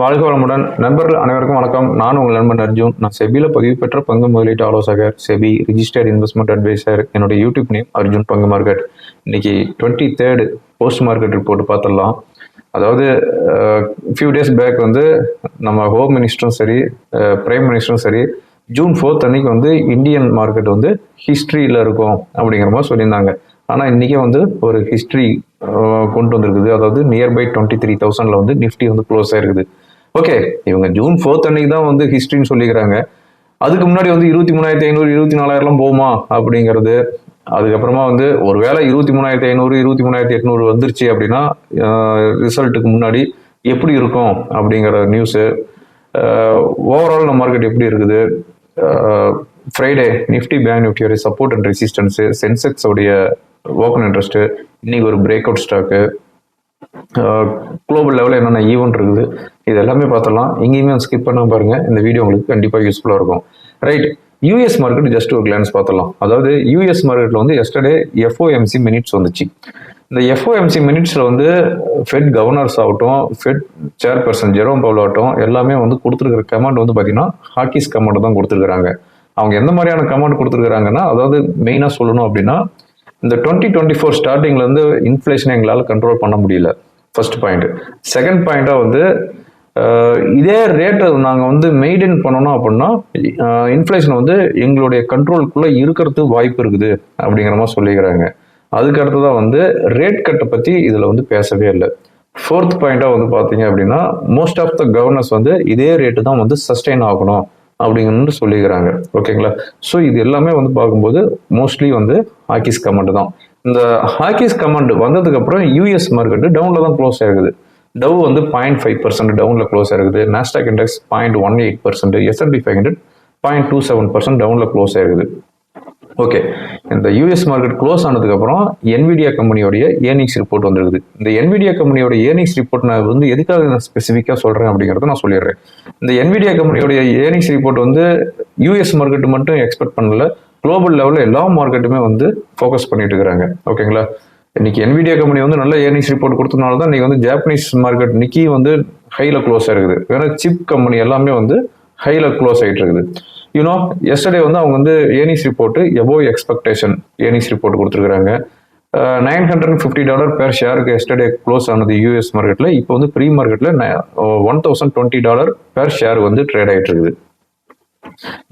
வாழ்க வளமுடன். நண்பர்கள் அனைவருக்கும் வணக்கம். நான் உங்கள் நண்பன் அர்ஜுன். நான் செபியில் பதிவு பெற்ற பங்கு முதலீட்டு ஆலோசகர் செபி ரிஜிஸ்டர்ட் இன்வெஸ்ட்மெண்ட் அட்வைசர் என்னோட யூடியூப் நேம் அர்ஜுன் பங்கு மார்க்கெட். இன்னைக்கு twenty third post market report பார்த்துடலாம். அதாவது ஃபியூ டேஸ் பேக் வந்து நம்ம ஹோம் மினிஸ்டரும் சரி பிரைம் மினிஸ்டரும் சரி ஜூன் ஃபோர்த் அன்னைக்கு வந்து இந்தியன் மார்க்கெட் வந்து ஹிஸ்ட்ரியில் இருக்கும் அப்படிங்கிற மாதிரி சொல்லியிருந்தாங்க. ஆனால் இன்றைக்கே வந்து ஒரு ஹிஸ்ட்ரி கொண்டு வந்திருக்குது. அதாவது நியர்பை டுவெண்ட்டி த்ரீ தௌசண்டில் வந்து நிஃப்டி வந்து க்ளோஸ் ஆயிருக்குது. ஓகே இவங்க ஜூன் ஃபோர்த் அன்னைக்கு தான் வந்து ஹிஸ்ட்ரின்னு சொல்லிக்கிறாங்க. அதுக்கு முன்னாடி வந்து இருபத்தி மூணாயிரத்தி ஐநூறு இருபத்தி நாலாயிரம்லாம் போகுமா அப்படிங்கிறது அதுக்கப்புறமா வந்து ஒருவேளை இருபத்தி மூணாயிரத்தி ஐநூறு இருபத்தி மூணாயிரத்தி எட்நூறு வந்துருச்சு அப்படின்னா ரிசல்ட்டுக்கு முன்னாடி எப்படி இருக்கும் அப்படிங்கிற நியூஸு ஓவரால் நம்ம மார்க்கெட் எப்படி இருக்குது? ஃப்ரைடே நிஃப்டி பேங்க் நிஃப்டியோடைய சப்போர்ட் அண்ட் ரெசிஸ்டன்ஸு சென்செக்ஸோடைய ஓப்பன் இன்ட்ரெஸ்ட்டு இன்னைக்கு ஒரு பிரேக் அவுட் ஸ்டாக்கு குளோபல் லெவலில் என்னென்ன ஈவெண்ட் இருக்குது இது எல்லாமே பார்த்துடலாம். எங்கேயுமே ஸ்கிப் பண்ணாம பாருங்க. இந்த வீடியோ உங்களுக்கு கண்டிப்பாக யூஸ்ஃபுல்லாக இருக்கும். ரைட் யூஎஸ் மார்க்கெட் ஜஸ்ட் ஒரு கிளான்ஸ் பார்த்துடலாம். அதாவது யூஎஸ் மார்க்கெட்டில் வந்து எஸ்டர்டே எஃப்ஓஎம்சி மினிட்ஸ் வந்துச்சு. இந்த எஃப்ஓஎம்சி மினிட்ஸில் வந்து ஃபெட் கவர்னர்ஸ் ஆகட்டும் ஃபெட் சேர்பர்சன் ஜெரோம் பவுல் ஆகட்டும் எல்லாமே வந்து கொடுத்துருக்கிற கமாண்ட் வந்து பார்த்தீங்கன்னா ஹாக்கிஸ் கமாண்ட் தான் கொடுத்துருக்குறாங்க. அவங்க எந்த மாதிரியான கமாண்ட் கொடுத்துருக்குறாங்கன்னா அதாவது மெயினாக சொல்லணும் அப்படின்னா இந்த டுவெண்ட்டி டுவெண்ட்டி ஃபோர் ஸ்டார்டிங்லேருந்து இன்ஃப்ளேஷனை எங்களால் கண்ட்ரோல் பண்ண முடியல. ஃபர்ஸ்ட் பாயிண்ட் செகண்ட் பாயிண்ட்டாக வந்து இதே ரேட்டை நாங்கள் வந்து மெயின்டைன் பண்ணணும் அப்படின்னா இன்ஃப்ளேஷன் வந்து எங்களுடைய கண்ட்ரோலுக்குள்ளே இருக்கிறது வாய்ப்பு இருக்குது அப்படிங்கிற மாதிரி சொல்லிக்கிறாங்க. அதுக்கு அடுத்ததாக வந்து ரேட் கட்டை பற்றி இதில் வந்து பேசவே இல்லை. ஃபோர்த் பாயிண்ட்டாக வந்து பார்த்தீங்க அப்படின்னா மோஸ்ட் ஆஃப் த கவர்னர்ஸ் வந்து இதே ரேட்டு தான் வந்து சஸ்டெயின் ஆகணும். அப்படிங்கன்னு சொல்லிக்கிறாங்க. ஓகேங்களா? ஸோ இது எல்லாமே வந்து பார்க்கும்போது மோஸ்ட்லி வந்து ஹாக்கிஸ் கமெண்ட் தான். இந்த ஹாக்கிஸ் கமெண்ட் வந்ததுக்கப்புறம் யூஎஸ் மார்க்கெட்டு டவுனில் தான் க்ளோஸ் ஆகுது. டவ் வந்து பாயிண்ட் ஃபைவ் பர்சன்ட் டவுனில் க்ளோஸ் ஆகுது. Nasdaq index point one eight percent S and P five hundred point two seven percent டவுனில் க்ளோஸ் ஆகுது. ஓகே இந்த யூஎஸ் மார்க்கெட் க்ளோஸ் ஆனதுக்கப்புறம் என்விடியா கம்பெனியோடைய ஏர்னிங்ஸ் ரிப்போர்ட் வந்துருக்குது. இந்த என்விடியா கம்பெனியோட ஏர்னிங்ஸ் ரிப்போர்ட் நான் வந்து எதுக்காக நான் ஸ்பெசிஃபிக்காக சொல்கிறேன் அப்படிங்கிறத நான் சொல்லிடுறேன். இந்த என்விடியா கம்பெனியோடைய ஏர்னிங்ஸ் ரிப்போர்ட் வந்து யூஎஸ் மார்க்கெட் மட்டும் எக்ஸ்பெக்ட் பண்ணல. குளோபல் லெவலில் எல்லா மார்க்கெட்டுமே வந்து ஃபோக்கஸ் பண்ணிட்டு இருக்கிறாங்க. ஓகேங்களா இன்னைக்கு என்விடியா கம்பெனி வந்து நல்ல ஏர்னிங்ஸ் ரிப்போர்ட் கொடுத்தனால தான் இன்னைக்கு வந்து ஜாப்பனீஸ் மார்க்கெட் நிக்கி வந்து ஹையில் க்ளோஸ் ஆயிருக்குது வேற சிப் கம்பெனி எல்லாமே வந்து ஹையில் க்ளோஸ் ஆகிட்டு இருக்குது. யூனோ எஸ்டர்டே வந்து அவங்க வந்து earnings report above expectation earnings report கொடுத்துருக்காங்க nine hundred fifty dollar per ஷேருக்கு yesterday close ஆனது யூஎஸ் மார்க்கெட்டில் இப்போ வந்து ப்ரீ மார்க்கெட்டில் one thousand twenty dollar per share வந்து ட்ரேட் ஆயிட்டு இருக்குது.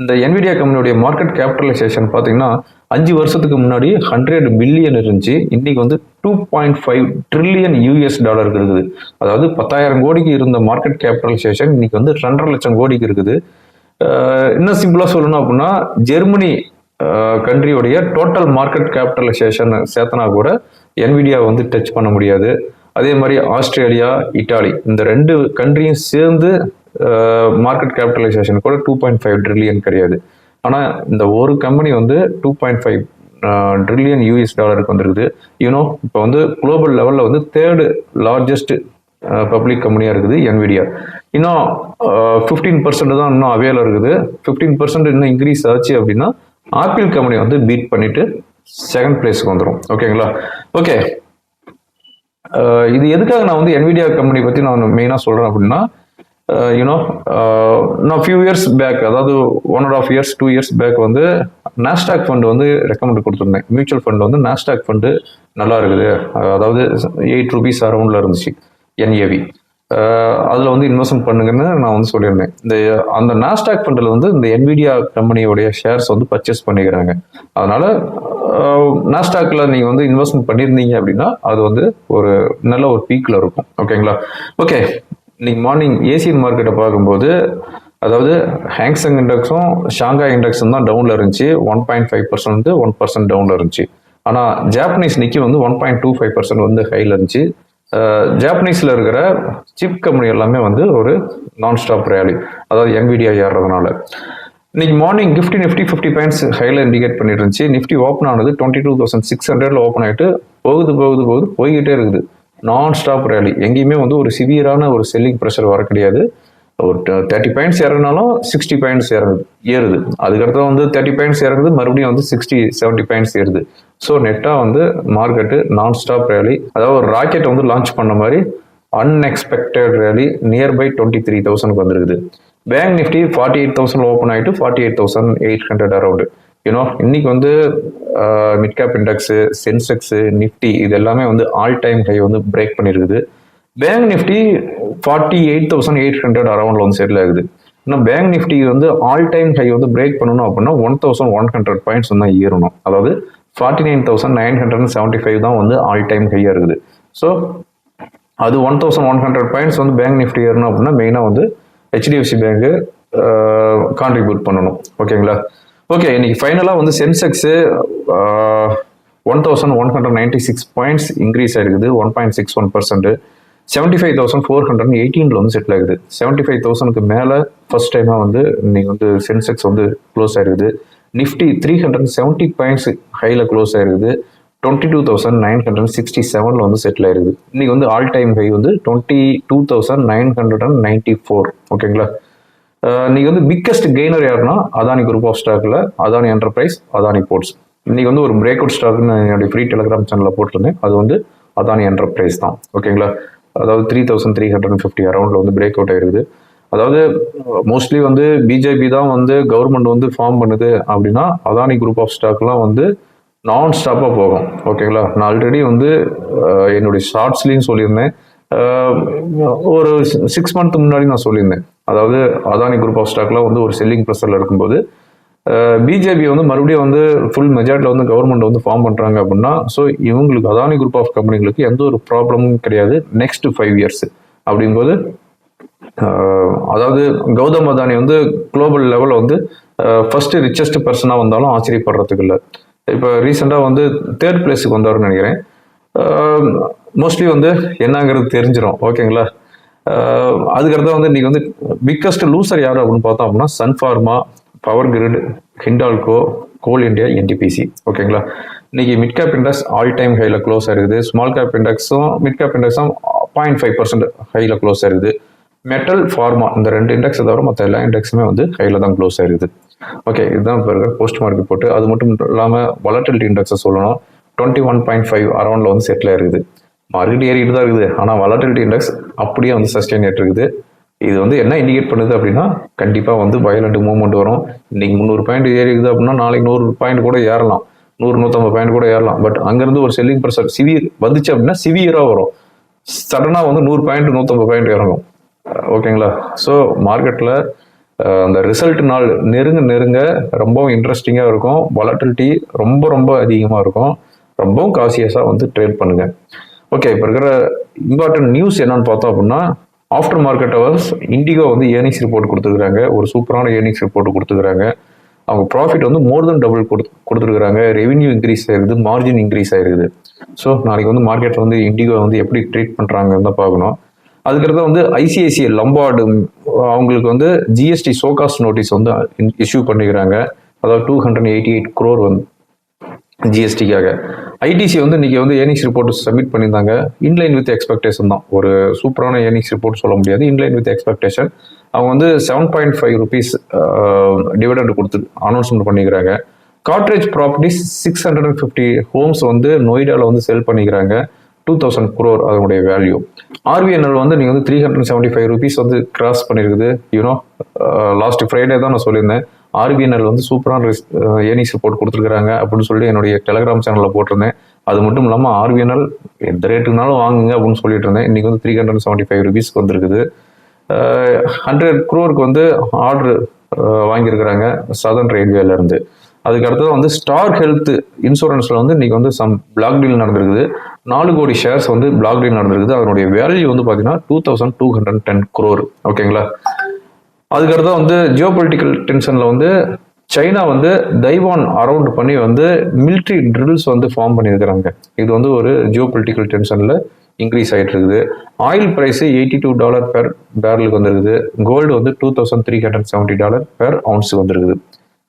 இந்த என்விடியா கம்பெனியுடைய மார்க்கெட் கேபிட்டலைசேஷன் பார்த்தீங்கன்னா அஞ்சு வருஷத்துக்கு முன்னாடி ஹண்ட்ரட் பில்லியன் இருந்துச்சு. இன்னைக்கு வந்து two point five trillion US டாலருக்கு இருக்குது. அதாவது பத்தாயிரம் கோடிக்கு இருந்த மார்க்கெட் கேபிட்டலைசேஷன் இன்னைக்கு வந்து ரெண்டரை லட்சம் கோடிக்கு இருக்குது. இன்னும் சிம்பிளாக சொல்லணும் அப்படின்னா ஜெர்மனி கண்ட்ரியோடைய டோட்டல் மார்க்கெட் கேபிட்டலைசேஷன் சேர்த்தனா கூட என்விடியா வந்து டச் பண்ண முடியாது. அதே மாதிரி ஆஸ்திரேலியா இட்டாலி இந்த ரெண்டு கண்ட்ரியும் சேர்ந்து மார்க்கெட் கேபிட்டலைசேஷன் கூட டூ பாயிண்ட் ஃபைவ் ட்ரில்லியன் கிடையாது. ஆனால் இந்த ஒரு கம்பெனி வந்து two point five trillion US டாலருக்கு வந்திருக்குது. யூனோ இப்போ வந்து குளோபல் லெவலில் வந்து தேர்டு லார்ஜஸ்ட் பப்ளிக் கம்பெனியாக இருக்குது என்விடியா இன்னும் ஃபிஃப்டீன் பர்சன்ட் தான் இன்னும் அவையில் இருக்குது. ஃபிஃப்டீன் பர்சன்ட் இன்னும் இன்க்ரீஸ் ஆச்சு அப்படின்னா ஆப்பிள் கம்பெனி வந்து பீட் பண்ணிட்டு செகண்ட் பிளேஸ்க்கு வந்துடும் ஓகேங்களா ஓகே இது எதுக்காக நான் வந்து என்விடியா கம்பெனி பற்றி நான் மெயினாக சொல்கிறேன் அப்படின்னா யூனோ நான் ஃபியூ இயர்ஸ் பேக் அதாவது one and half years two years back வந்து நாஸ்டாக் ஃபண்ட் வந்து ரெக்கமெண்ட் கொடுத்துருந்தேன். மியூச்சுவல் ஃபண்ட் வந்து நாஸ்டாக் ஃபண்டு நல்லா இருக்குது. அதாவது எயிட் ருபீஸ் அரௌண்டில் இருந்துச்சு. என்ஏவி அதில் வந்து இன்வெஸ்ட்மெண்ட் பண்ணுங்கன்னு நான் வந்து சொல்லியிருந்தேன். இந்த அந்த நாஸ்டாக் ஃபண்டில் வந்து இந்த என்விடியா கம்பெனியோடைய ஷேர்ஸ் வந்து பர்ச்சேஸ் பண்ணிக்கிறாங்க. அதனால நாஸ்டாக்ல நீங்கள் வந்து இன்வெஸ்ட்மெண்ட் பண்ணியிருந்தீங்க அப்படின்னா அது வந்து ஒரு நல்ல ஒரு பீக்கில் இருக்கும். ஓகேங்களா ஓகே இன்னைக்கு மார்னிங் ஏசியன் மார்க்கெட்டை பார்க்கும்போது அதாவது ஹேங்ஸங் இண்டெக்ஸும் ஷாங்காய் இண்டெக்ஸும் தான் டவுனில் இருந்துச்சு. ஒன் பாயிண்ட் ஃபைவ் பர்சன்ட் வந்து ஒன் பர்சன்ட் டவுனில் இருந்துச்சு. ஆனால் ஜாப்பனீஸ் நிக்கி வந்து one point two five percent வந்து ஹையில் இருந்துச்சு. ஜாப்பனீஸில் இருக்கிற சிப் கம்பெனி எல்லாமே வந்து ஒரு நான் ஸ்டாப் ரேலி அதாவது என்விடியா ஏறுறதுனால. இன்னைக்கு morning Nifty Nifty fifty points ஹைல indicate பண்ணிட்டு இருந்துச்சு நிஃப்டி ஓப்பன் ஆனது டுவெண்ட்டி டூ தௌசண்ட் சிக்ஸ் ஹண்ட்ரட்ல ஓப்பன் ஆயிட்டு போகுது போகுது போகுது போய்கிட்டே இருக்குது. நான் ஸ்டாப் ரேலி எங்கேயுமே வந்து ஒரு சிவியரான ஒரு செல்லிங் ப்ரெஷர் வர கிடையாது. ஒரு தேர்ட்டி பாயிண்ட்ஸ் இறங்கினாலும் சிக்ஸ்டி பாயிண்ட்ஸ் இறங்குது ஏறுது அதுக்கடுத்து வந்து தேர்ட்டி பாயிண்ட்ஸ் இறங்குது மறுபடியும் வந்து சிக்ஸ்டி செவன்ட்டி பாயிண்ட்ஸ் ஏறுது. ஸோ நெட்டாக வந்து மார்க்கெட்டு நான் ஸ்டாப் ரேலி அதாவது ஒரு ராக்கெட் வந்து லான்ச் பண்ண மாதிரி unexpected rally nearby twenty three தௌசண்ட்க்கு வந்திருக்குது. Bank Nifty forty eight thousand open ஆகிட்டு forty eight thousand eight hundred around you know இன்னைக்கு வந்து mid cap index Sensex Nifty இது எல்லாமே வந்து ஆல் டைம் ஹை வந்து பிரேக் பண்ணியிருக்குது bank Nifty forty eight thousand eight hundred அரௌண்டில் வந்து செட்டில் ஆகுது. இன்னும் பேங்க் நிஃப்டி வந்து ஆல் டைம் ஹை வந்து பிரேக் பண்ணணும் அப்படின்னா one thousand one hundred points வந்து ஏறணும். அதாவது forty nine thousand nine hundred seventy five தான் வந்து ஆல் டைம் ஹையாக இருக்குது. ஸோ அது one thousand one hundred points வந்து பேங்க் நிஃப்டி ஏறணும் அப்படின்னா மெயினாக வந்து ஹெச்டிஎஃப்சி பேங்க்கு கான்ட்ரிபியூட் பண்ணணும். ஓகேங்களா ஓகே இன்னைக்கு ஃபைனலாக வந்து Sensex one thousand one hundred ninety six points increase ஆயிருக்குது. One point six one percent seventy five thousand four hundred எயிட்டீனில் வந்து செட்டில் ஆகுது. செவன்ட்டி ஃபைவ் தௌசண்ட்க்கு மேலே ஃபர்ஸ்ட் டைமாக வந்து இன்னைக்கு வந்து சென்செக்ஸ் வந்து க்ளோஸ் ஆயிருக்குது. Nifty three hundred seventy points ஹையில் க்ளோஸ் ஆயிருக்குது. Twenty two thousand nine hundred sixty செவனில் வந்து செட்டில் ஆயிருக்குது. இன்றைக்கி வந்து ஆல் டைம் ஹை வந்து twenty two thousand nine hundred and ninety four ஓகேங்களா இன்றைக்கி வந்து பிக்கஸ்ட் கெய்னர் யாருன்னா அதானி குரூப் ஆஃப் ஸ்டாக்கில் அதானி என்டர்பிரைஸ் அதானி போர்ட்ஸ் இன்றைக்கி வந்து ஒரு பிரேக் அவுட் ஸ்டாக்னு என்னுடைய ஃப்ரீ டெலிகிராம் சேனலில் போட்டிருந்தேன். அது வந்து அதானி என்டர்பிரைஸ் தான். ஓகேங்களா? அதாவது three thousand three hundred and fifty அரௌண்டில் வந்து பிரேக் அவுட் ஆயிருக்குது. அதாவது மோஸ்ட்லி வந்து பிஜேபி தான் வந்து கவர்மெண்ட் வந்து ஃபார்ம் பண்ணுது அப்படின்னா அதானி குரூப் ஆஃப் ஸ்டாக்லாம் வந்து நான் ஸ்டாப்பாக போகும். ஓகேங்களா நான் ஆல்ரெடி வந்து என்னுடைய ஷார்ட்ஸ்லேயும் சொல்லியிருந்தேன். ஒரு சிக்ஸ் மந்த் முன்னாடி நான் சொல்லியிருந்தேன். அதாவது அதானி குரூப் ஆஃப் ஸ்டாக்லாம் வந்து ஒரு செல்லிங் ப்ரெஷரில் இருக்கும்போது பிஜேபி வந்து மறுபடியும் வந்து ஃபுல் மெஜாரிட்டியில் வந்து கவர்மெண்ட் வந்து ஃபார்ம் பண்ணுறாங்க அப்படின்னா ஸோ இவங்களுக்கு அதானி குரூப் ஆஃப் கம்பெனிகளுக்கு எந்த ஒரு ப்ராப்ளமும் கிடையாது. நெக்ஸ்ட் ஃபைவ் இயர்ஸ் அப்படிங்கும்போது அதாவது கௌதம் அதானி வந்து குளோபல் லெவலில் வந்து ஃபர்ஸ்ட் ரிச்சஸ்ட் பர்சனாக வந்தாலும் ஆச்சரியப்படுறதுக்கு இல்லை. இப்போ ரீசெண்டாக வந்து தேர்ட் பிளேஸுக்கு வந்தாருன்னு நினைக்கிறேன். மோஸ்ட்லி வந்து என்னங்கிறது தெரிஞ்சிடும் ஓகேங்களா? ஆஹ் அதுக்கடுத்து வந்து இன்றைக்கி வந்து பிக்கஸ்ட் லூசர் யார் அப்படின்னு பார்த்தோம் அப்படின்னா Sun Pharma power grid Hindalco Coal India NTPC ஓகேங்களா? இன்னைக்கு mid cap index all time ஹையில் க்ளோஸ் ஆயிருக்குது. ஸ்மால் கேப் இண்டெக்ஸும் மிட் கேப் இண்டெக்ஸும் பாயிண்ட் ஃபைவ் பர்சன்ட் ஹையில் க்ளோஸ் ஆயிருக்குது. மெட்டல் ஃபார்மா இந்த ரெண்டு இண்டெக்ஸ் தவிர மற்ற எல்லா இண்டெக்ஸுமே வந்து கையில் தான் க்ளோஸ் ஆயிருது ஓகே இதுதான் இப்போ இருக்கிற போஸ்ட் மார்க்கெட் போட்டு அது மட்டும் இல்லாமல் வளட்டிலிட்டி இண்டெக்ஸை சொல்லணும். டுவெண்ட்டி ஒன் பாயிண்ட் ஃபைவ் அரௌண்டில் வந்து செட்டில் ஆயிருக்குது மார்க்கெட் ஏறிட்டு தான் இருக்குது. ஆனால் வளட்டிலிட்டி இண்டெக்ஸ் அப்படியே வந்து சஸ்டெயின் ஆகிட்டு இருக்குது. இது வந்து என்ன இண்டிகேட் பண்ணுது அப்படின்னா கண்டிப்பாக வந்து வயலண்ட் மூவ்மெண்ட் வரும். இன்னைக்கு முந்நூறு பாயிண்ட் ஏறி இருக்குது அப்படின்னா நாளைக்கு நூறு பாயிண்ட் கூட ஏறலாம். நூறு நூற்றம்பது பாயிண்ட் கூட ஏறலாம். பட் அங்கேருந்து ஒரு செல்லிங் ப்ரெஷர் சிவியர் வந்துச்சு அப்படின்னா சிவியராக வரும். சடனாக வந்து நூறு பாயிண்ட் நூற்றம்பது பாயிண்ட் இறங்கும். ஓகேங்களா? ஸோ மார்க்கெட்டில் அந்த ரிசல்ட் நாள் நெருங்க நெருங்க ரொம்பவும் இன்ட்ரெஸ்டிங்காக இருக்கும். வாலட்டிலிட்டி ரொம்ப ரொம்ப அதிகமாக இருக்கும். ரொம்பவும் காசியஸாக வந்து ட்ரேட் பண்ணுங்கள் ஓகே இப்போ இருக்கிற இம்பார்ட்டன்ட் நியூஸ் என்னன்னு பார்த்தோம் அப்படின்னா ஆஃப்டர் மார்க்கெட் ஹவர்ஸ் இண்டிகோ வந்து ஏர்னிங்ஸ் ரிப்போர்ட் கொடுத்துருக்காங்க ஒரு சூப்பரான ஏர்னிங்ஸ் ரிப்போர்ட் கொடுத்துருக்காங்க அவங்க ப்ராஃபிட் வந்து மோர் தென் டபுள் கொடுத்து கொடுத்துருக்குறாங்க. ரெவென்யூ இன்க்ரீஸ் ஆயிருக்குது மார்ஜின் இன்க்ரீஸ் ஆயிருக்குது ஸோ நாளைக்கு வந்து மார்க்கெட்டில் வந்து இண்டிகோ வந்து எப்படி ட்ரீட் பண்ணுறாங்கன்னு தான் பார்க்கணும். அதுக்கடுத்து வந்து ஐசிஐசிஐ லம்பார்டு அவங்களுக்கு வந்து ஜிஎஸ்டி சோகாஸ் நோட்டீஸ் வந்து இஷ்யூ பண்ணிக்கிறாங்க. அதாவது two hundred eighty eight crore வந்து ஜிஎஸ்டிக்காக ஐடிசி வந்து இன்றைக்கி வந்து ஏர்னிங்ஸ் ரிப்போர்ட் சப்மிட் பண்ணியிருந்தாங்க. இன்லைன் வித் எக்ஸ்பெக்டேஷன் தான். ஒரு சூப்பரான ஏர்னிங்ஸ் ரிப்போர்ட் சொல்ல முடியாது. இன்லைன் வித் எக்ஸ்பெக்டேஷன் அவங்க வந்து seven point five rupees dividend கொடுத்து அனௌன்ஸ்மெண்ட் பண்ணிக்கிறாங்க. Godrej properties six hundred and fifty homes வந்து நொய்டாவில் வந்து செல் பண்ணிக்கிறாங்க. டூ தௌசண்ட் குரோர் அதனுடைய வேல்யூ ஆர்பிஎன்எல் வந்து நீங்கள் வந்து three hundred seventy five rupees வந்து கிராஸ் பண்ணியிருக்குது யூனோ லாஸ்ட் ஃப்ரைடே தான் நான் சொல்லியிருந்தேன். ஆர்பிஎன்எல் வந்து சூப்பரான ஏனி சப்போர்ட் கொடுத்துருக்குறாங்க அப்படின்னு சொல்லி என்னுடைய டெலகிராம் சேனலில் போட்டிருந்தேன். அது மட்டும் இல்லாமல் ஆர்பிஎன்எல் எந்த ரேட்டுனாலும் வாங்குங்க அப்படின்னு சொல்லிட்டு இருந்தேன். இன்றைக்கி வந்து த்ரீ ஹண்ட்ரட் செவன்ட்டி ஃபைவ் ருபீஸ்க்கு வந்துருக்குது. ஹண்ட்ரட் க்ரோருக்கு வந்து ஆர்டர் வாங்கியிருக்கிறாங்க சதர்ன் ரயில்வேலேருந்து அதுக்கு அடுத்தது வந்து ஸ்டார் ஹெல்த் இன்சூரன்ஸில் வந்து இன்றைக்கி வந்து சம் பிளாக் டீல் நடந்திருக்குது. நாலு கோடி ஷேர்ஸ் வந்து பிளாக் டீல் நடந்திருக்குது. அதனுடைய வேல்யூ வந்து பார்த்தீங்கன்னா two thousand two hundred ten crore ஓகேங்களா அதுக்கடுத்து வந்து ஜியோ பொலிட்டிக்கல் டென்ஷனில் வந்து சைனா வந்து தைவான் அரவுண்ட் பண்ணி வந்து மிலிட்ரி ட்ரில்ஸ் வந்து ஃபார்ம் பண்ணியிருக்கிறாங்க. இது வந்து ஒரு ஜியோ பொலிட்டிக்கல் டென்ஷனில் இன்க்ரீஸ் ஆகிட்டு இருக்குது. Oil price eighty two dollar per பேரலுக்கு வந்துருக்குது. கோல்டு வந்து two thousand three hundred seventy dollar per அவுன்ஸுக்கு வந்துருக்குது.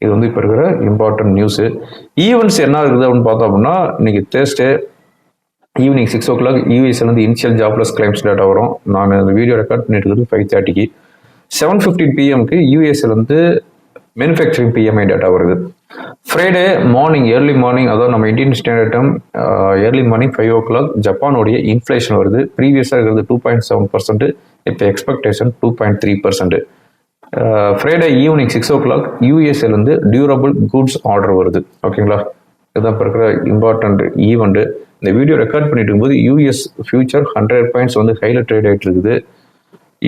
இது வந்து இப்போ இருக்கிற இம்பார்ட்டன்ட் நியூஸு ஈவெண்ட்ஸ் என்ன இருக்குது அப்படின்னு பார்த்தோம் அப்படின்னா இன்னைக்கு Thursday evening six o'clock யூஎஸ்லேருந்து இனிஷியல் ஜாப்லெஸ் கிளைம்ஸ் டேட்டா வரும். நான் அந்த வீடியோ ரெக்கார்ட் பண்ணிட்டு இருக்குது ஃபைவ் தேர்ட்டிக்கு செவன் ஃபிஃப்டின் பிஎம்க்கு யூஎஸ்லேருந்து மேனுஃபேக்சரிங் பிஎம்ஐ டேட்டா வருது. ஃப்ரைடே மார்னிங் ஏர்லி மார்னிங் அதாவது நம்ம Indian standard time early morning five o'clock ஜப்பானுடைய inflation வருது. ப்ரீவியஸாக இருக்கிறது டூ பாயிண்ட் செவன் பர்சன்ட் இப்போ expectation two point three percent Friday evening six o'clock யூஎஸ்ஏலேருந்து durable goods order வருது. ஓகேங்களா இதுதான் இப்போ இருக்கிற இம்பார்ட்டன்ட் ஈவெண்ட்டு இந்த வீடியோ ரெக்கார்ட் பண்ணிட்டு இருக்கும்போது யூஎஸ் ஃபியூச்சர் ஹண்ட்ரட் பாயிண்ட்ஸ் வந்து ஹைல ட்ரேட் ஆகிட்டு இருக்குது.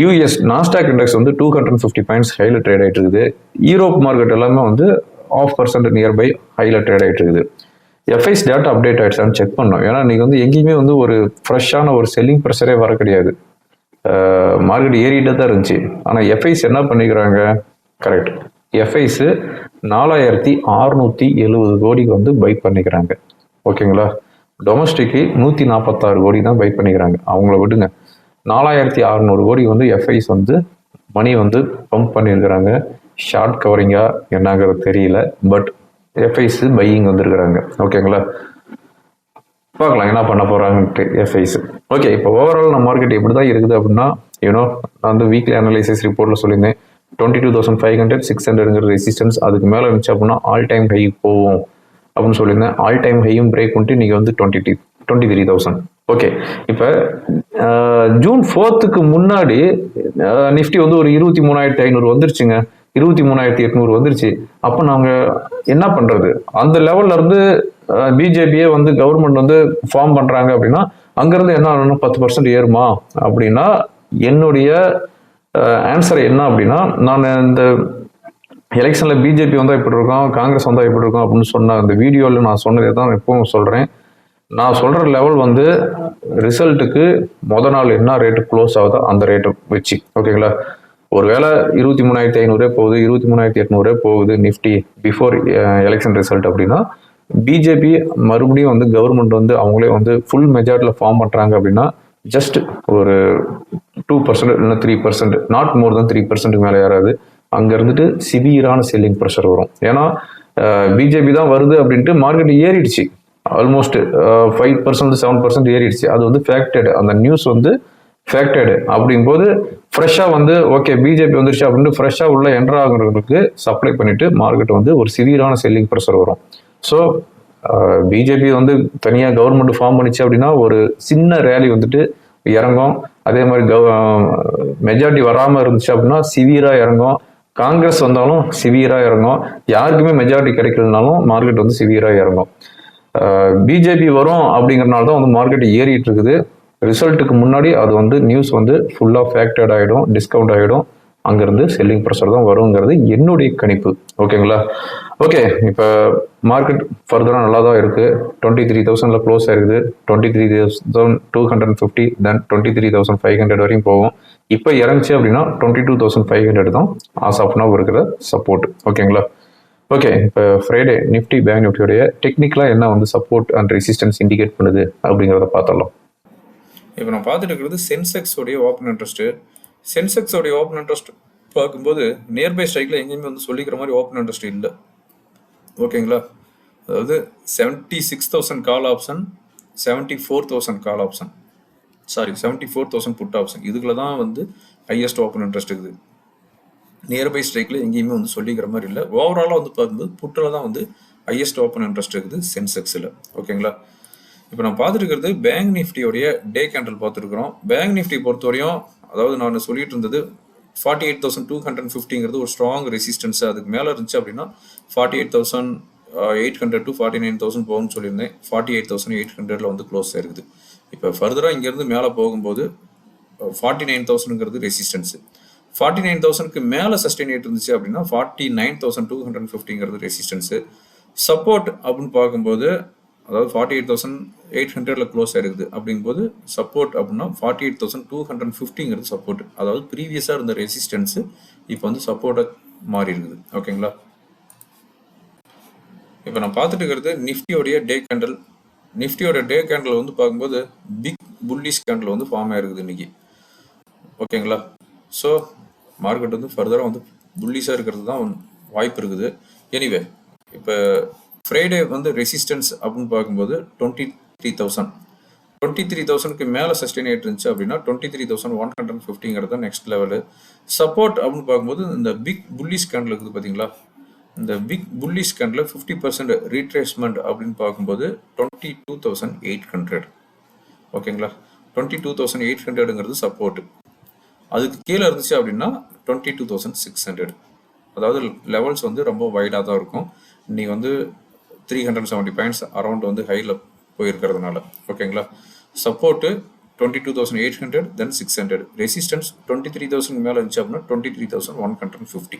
யூஎஸ் நாஸ்டாக் இண்டெக்ஸ் வந்து டூ ஹண்ட்ரட் ஃபிஃப்டி பாயிண்ட்ஸ் ஹைல ட்ரேட் ஆகிட்டு இருக்குது. யூரோப் மார்க்கெட் எல்லாமே வந்து ஆஃப் பர்சன்ட் நியர்பை ஹைல ட்ரேட் ஆகிட்டு இருக்குது. எஃப்ஐஸ் டேட்டா அப்டேட் ஆகிடுச்சான்னு செக் பண்ணோம். ஏன்னா இன்னைக்கு வந்து எங்கேயுமே வந்து ஒரு ஃப்ரெஷ்ஷான ஒரு செல்லிங் ப்ரெஷரே வர கிடையாது. மார்க்கெட் ஏறிட்டே தான் இருந்துச்சு. ஆனால் எஃப்ஐஸ் என்ன பண்ணிக்கிறாங்க? கரெக்ட் எஃப்ஐஸு நாலாயிரத்தி அறுநூற்றி எழுபது கோடிக்கு வந்து பை பண்ணிக்கிறாங்க. ஓகேங்களா? டொமஸ்டிக்கு நூற்றி நாற்பத்தாறு கோடி தான் பை பண்ணிக்கிறாங்க. அவங்கள விடுங்க. நாலாயிரத்தி அறநூறு கோடி வந்து எஃப்ஐஸ் வந்து மணி வந்து பம்ப் பண்ணியிருக்கிறாங்க. ஷார்ட் கவரிங்காக என்னங்கிறது தெரியல பட் எஃப்ஐஸ் பையிங் வந்திருக்கிறாங்க. ஓகேங்களா பார்க்கலாம் என்ன பண்ண போகிறாங்கன்ட்டு எஃப்ஐஸ் ஓகே இப்போ ஓவரால் நம்ம மார்க்கெட் எப்படி தான் இருக்குது அப்படின்னா யூனோ நான் வந்து வீக்லி அனலைசிஸ் ரிப்போர்ட்டில் சொல்லியிருந்தேன். Twenty two thousand five hundred six ஹண்ட்ரட்ங்கிற resistance அதுக்கு மேலே இருந்துச்சு அப்படின்னா ஆல் டைம் ஹை போகும். அப்படின்னு சொல்லியிருந்தேன். ஆல் டைம் ஹையும் பிரேக் பண்ணிட்டு நீங்கள் வந்து twenty to twenty three thousand okay இப்போ ஜூன் ஃபோர்த்துக்கு முன்னாடி நிஃப்டி வந்து ஒரு இருபத்தி மூணாயிரத்தி ஐநூறு வந்துருச்சுங்க. இருபத்தி மூணாயிரத்தி எட்நூறு வந்துருச்சு. அப்போ நாங்கள் என்ன பண்ணுறது அந்த லெவல்ல இருந்து பிஜேபியே வந்து கவர்மெண்ட் வந்து ஃபார்ம் பண்ணுறாங்க அப்படின்னா அங்கேருந்து என்ன ஆகணும் பத்து பர்சன்ட் ஏறுமா? அப்படின்னா என்னுடைய ஆன்சர் என்ன அப்படின்னா நான் இந்த எலெக்ஷனில் பிஜேபி வந்தால் இப்படி இருக்கும் காங்கிரஸ் வந்தால் இப்படி இருக்கும் அப்படின்னு சொன்ன அந்த வீடியோவில் நான் சொன்னதே தான் எப்பவும் சொல்கிறேன் நான் சொல்கிற லெவல் வந்து ரிசல்ட்டுக்கு மொதல் நாள் என்ன ரேட்டு க்ளோஸ் ஆகுதோ அந்த ரேட்டை வச்சு ஓகேங்களா ஒருவேளை இருபத்தி மூணாயிரத்தி ஐநூறே போகுது இருபத்தி மூணாயிரத்தி எட்நூறே போகுது நிஃப்டி பிஃபோர் எலெக்ஷன் ரிசல்ட் அப்படின்னா பிஜேபி மறுபடியும் வந்து கவர்மெண்ட் வந்து அவங்களே வந்து ஃபுல் மெஜாரிட்டியில் ஃபார்ம் பண்ணுறாங்க அப்படின்னா ஜஸ்ட் ஒரு டூ பர்சன்ட் இல்லைன்னா three percent not more than three பர்சன்ட்டுக்கு மேலே யாராவது அங்கே இருந்துட்டு சிவியரான செல்லிங் ப்ரெஷர் வரும். ஏன்னா பிஜேபி தான் வருது அப்படின்ட்டு மார்க்கெட் ஏறிடுச்சு. Almost five percent seven percent ஏறிடுச்சு. அது வந்து ஃபேக்டட் அந்த நியூஸ் வந்து ஃபேக்டடு அப்படிங்கும்போது ஃப்ரெஷ்ஷாக வந்து ஓகே பிஜேபி வந்துருச்சு அப்படின்ட்டு ஃப்ரெஷ்ஷாக உள்ள என்ட்ரு ஆகுறவங்களுக்கு சப்ளை பண்ணிட்டு மார்க்கெட் வந்து ஒரு சிவியரான செல்லிங் ப்ரெஷர் வரும். ஸோ பிஜேபி வந்து தனியாக கவர்மெண்ட் ஃபார்ம் பண்ணிச்சு அப்படின்னா ஒரு சின்ன ரேலி வந்துட்டு இறங்கும். அதே மாதிரி கவ மெஜாரிட்டி வராமல் இருந்துச்சு அப்படின்னா சிவியராக இறங்கும். காங்கிரஸ் வந்தாலும் சிவியராக இறங்கும். யாருக்குமே மெஜாரிட்டி கிடைக்கலனாலும் மார்க்கெட் வந்து சிவியராக இறங்கும். பிஜேபி வரும் அப்படிங்கிறனால தான் வந்து மார்க்கெட் ஏறிட்டு இருக்குது. ரிசல்ட்டுக்கு முன்னாடி அது வந்து நியூஸ் வந்து ஃபுல்லாக ஃபேக்டட் ஆகிடும் டிஸ்கவுண்ட் ஆகிடும் அங்கேருந்து செல்லிங் ப்ரெஷர் தான் வருங்கிறது என்னுடைய கணிப்பு. ஓகேங்களா ஓகே இப்போ மார்க்கெட் ஃபர்தராக நல்லா தான் இருக்குது டுவெண்ட்டி த்ரீ தௌசண்டில் க்ளோஸ் ஆயிருக்குது. Twenty three thousand two hundred fifty then twenty three thousand five hundred வரையும் போகும். இப்போ இறங்குச்சு அப்படின்னா twenty two thousand five hundred தான் ஆஸ் ஆஃப் நவ் இருக்கிற சப்போர்ட் ஓகேங்களா ஓகே இப்போ ஃப்ரைடே நிஃப்டி பேங்க் நிஃப்டியோடைய டெக்னிக்கலாக என்ன வந்து சப்போர்ட் அண்ட் ரெசிஸ்டன்ஸ் இண்டிகேட் பண்ணுது அப்படிங்கிறத பார்த்துடலாம். இப்போ நான் பார்த்துட்டு இருக்கிறது சென்செக்ஸோடைய ஓப்பன் இன்ட்ரெஸ்ட்டு சென்செக்ஸோடைய ஓப்பன் இன்ட்ரெஸ்ட் பார்க்கும்போது நியர்பை ஸ்ட்ரைக்கில் எங்கேயுமே வந்து சொல்லிக்கிற மாதிரி ஓப்பன் இன்ட்ரெஸ்ட் இல்லை. ஓகேங்களா அதாவது seventy six thousand call option seventy four thousand call option sorry seventy four thousand put option இதுக்குள்ள தான் வந்து ஹையஸ்ட் ஓப்பன் இன்ட்ரெஸ்ட் இருக்குது. நியர்பை ஸ்ட்ரைக்கில் எங்கேயுமே வந்து சொல்லிக்கிற மாதிரி இல்லை. ஓவராலாக வந்து பார்க்கும்போது புட்டில் தான் வந்து ஹையஸ்ட் ஓப்பன் இன்ட்ரெஸ்ட் இருக்குது சென்செக்ஸில் ஓகேங்களா இப்போ நான் பார்த்துருக்கிறது பேங்க் நிஃப்டியோடைய டே கேண்டல் பார்த்துருக்குறோம். பேங்க் நிஃப்டி பொறுத்தவரையும் அதாவது நான் சொல்லிட்டு இருந்தது forty eight thousand two hundred ஃபிஃப்டிங்கிறது ஒரு ஸ்ட்ராங் ரெசிஸ்டன்ஸ் அதுக்கு மேலே இருந்துச்சு அப்படின்னா forty eight thousand eight hundred to forty nine thousand போகும்னு சொல்லியிருந்தேன். ஃபார்ட்டி எயிட் தௌசண்ட் எயிட் ஹண்ட்ரட்ல வந்து க்ளோஸ் ஆயிருக்குது. இப்போ ஃபர்தராக இங்கேருந்து மேலே போகும்போது ஃபார்ட்டி நைன் தௌசண்ட்ங்கிறது ரெசிஸ்டன்ஸு ஃபார்ட்டி நைன் தௌசண்ட்க்கு மேலே சஸ்டெயின் ஆகிட்டு இருந்துச்சு அப்படின்னா forty nine thousand two hundred ஃபிஃப்டிங்கிறது resistance support அப்படின்னு பார்க்கும்போது அதாவது forty eight thousand eight hundred close ஆயிருக்குது. அப்படிங்கும்போது சப்போர்ட் அப்படின்னா forty eight thousand two hundred ஃபிஃப்டிங்கிறது support அதாவது ப்ரீவியஸாக இருந்த ரெசிஸ்டன்ஸு இப்போ வந்து சப்போர்ட்டாக மாறி இருக்குது ஓகேங்களா இப்போ நான் பார்த்துட்டு இருக்கிறது நிஃப்டியோடைய டே கேண்டல் நிஃப்டியோட டே கேண்டில் வந்து பார்க்கும்போது பிக் புல்லிஷ் கேண்டில் வந்து ஃபார்ம் ஆயிருக்குது இன்னைக்கு. ஓகேங்களா? ஸோ மார்க்கெட் வந்து ஃபர்தராக வந்து புல்லிஷாக இருக்கிறது தான் வாய்ப்பு இருக்குது. எனிவே இப்போ ஃப்ரைடே வந்து ரெசிஸ்டன்ஸ் அப்படின்னு பார்க்கும்போது twenty three thousand twenty three தௌசண்ட்க்கு மேலே சஸ்டெயின் ஆகிட்டு இருந்துச்சு அப்படின்னா twenty three thousand one hundred ஃபிஃப்டிங்கிறது தான் நெக்ஸ்ட் லெவலு சப்போர்ட் அப்படின்னு பார்க்கும்போது இந்த பிக் புல்லிஷ் கேண்டில் இருக்குது பார்த்தீங்களா இந்த big bullish candle fifty percent retracement அப்படின்னு பார்க்கும்போது twenty two thousand eight hundred ஓகேங்களா? டுவெண்ட்டி டூ தௌசண்ட் எயிட் ஹண்ட்ரடுங்கிறது சப்போர்ட் அதுக்கு கீழே இருந்துச்சு அப்படின்னா twenty two thousand six hundred அதாவது லெவல்ஸ் வந்து ரொம்ப வைடாக தான் இருக்கும். இன்றைக்கி வந்து three hundred seventy points around வந்து ஹையில் போயிருக்கிறதுனால. ஓகேங்களா? Support twenty two thousand eight hundred then six hundred resistance twenty three thousand மேலே இருந்துச்சு அப்படின்னா twenty three thousand one hundred fifty